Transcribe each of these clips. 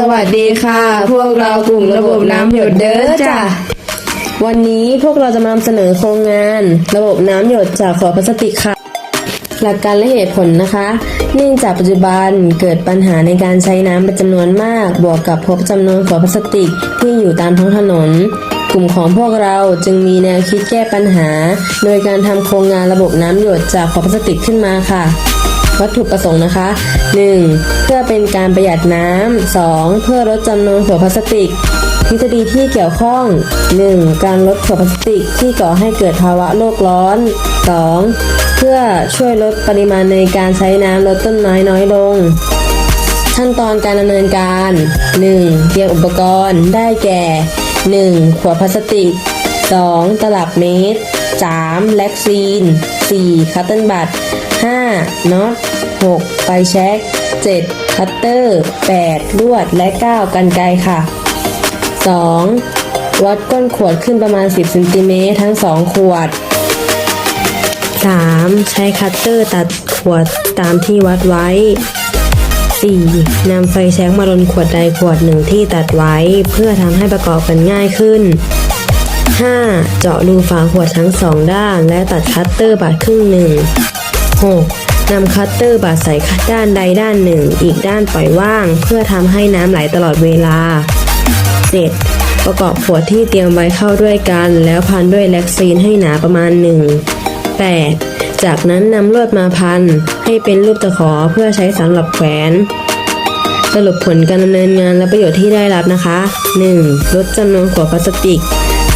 สวัสดีค่ะ พวกเรากลุ่มระบบน้ำหยดเด้อจ้ะ วันนี้พวกเราจะมานำเสนอโครงงาน ระบบน้ำหยดจากขวดพลาสติกค่ะ หลักการและเหตุผลนะคะ เนื่องจากปัจจุบันเกิดปัญหาในการใช้น้ำเป็นจำนวนมาก บวกกับพบจำนวนขวดพลาสติกที่อยู่ตามท้องถนน กลุ่มของพวกเราจึงมีแนวคิดแก้ปัญหา โดยการทำโครงงานระบบน้ำหยดจากขวดพลาสติกขึ้นมาค่ะ วัตถุประสงค์นะคะ 1. เพื่อเป็นการประหยัดน้ำ 2. เพื่อลดจำนวนขวดพลาสติก ทฤษฎีที่เกี่ยวข้อง 1. การลดขวดพลาสติกที่ก่อให้เกิดภาวะโลกร้อน 2. เพื่อช่วยลดปริมาณในการใช้น้ำลดต้นไม้น้อยลงขั้นตอนการดำเนินการ 1. เตรียมอุปกรณ์ได้แก่ 1. ขวดพลาสติก 2. ตลับเมตร 3. แล็กซีน 4. คัตเติ้ลบัต 5. น็อต 6. ไฟแช็ก 7. คัตเตอร์ 8. ลวดและ 9 กันไกค่ะ 2. วัดก้นขวดขึ้นประมาณ 10เซนติเมตรทั้ง 2 ขวด 3. ใช้คัตเตอร์ตัดขวดตามที่วัดไว้ 4. นำไฟแช็กมาลนขวดใดขวดหนึ่งที่ตัดไว้ เพื่อทำให้ประกอบกันง่ายขึ้น 5. เจาะรูฝาขวดทั้งสองด้าน และตัดคัตเตอร์บาดครึ่งหนึ่ง 6. นำคัตเตอร์บาดใส่ด้านใดด้านหนึ่ง อีกด้านปล่อยว่าง เพื่อทำให้น้ำไหลตลอดเวลา 7. ประกอบขวดที่เตรียมไว้เข้าด้วยกัน แล้วพันด้วยแล็กซีนให้หนาประมาณ1 8. จากนั้นนำลวดมาพัน ให้เป็นรูปตะขอเพื่อใช้สำหรับแขวน สรุปผลการดำเนินงานและประโยชน์ที่ได้รับนะคะ 1. ลดจำนวนขวดพลาสติก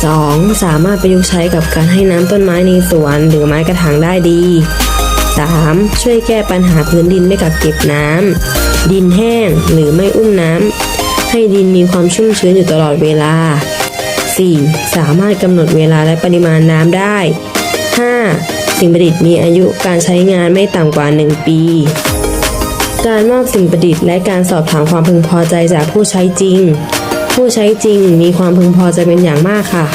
2. สามารถประยุกต์ใช้กับการให้น้ำต้นไม้ในสวนหรือไม้กระถางได้ดี 3. ช่วยแก้ปัญหาพื้นดินไม่กักเก็บน้ำ ดินแห้งหรือไม่อุ้มน้ำ ให้ดินมีความชุ่มชื้นอยู่ตลอดเวลา 4. สามารถกำหนดเวลาและปริมาณน้ำได้ 5. สิ่งประดิษฐ์มีอายุการใช้งานไม่ต่ำกว่า 1 ปี การมอบสิ่งประดิษฐ์และการสอบถามความพึงพอใจจากผู้ใช้จริง ผู้ใช้จริงมีความพึงพอใจเป็นอย่างมากค่ะ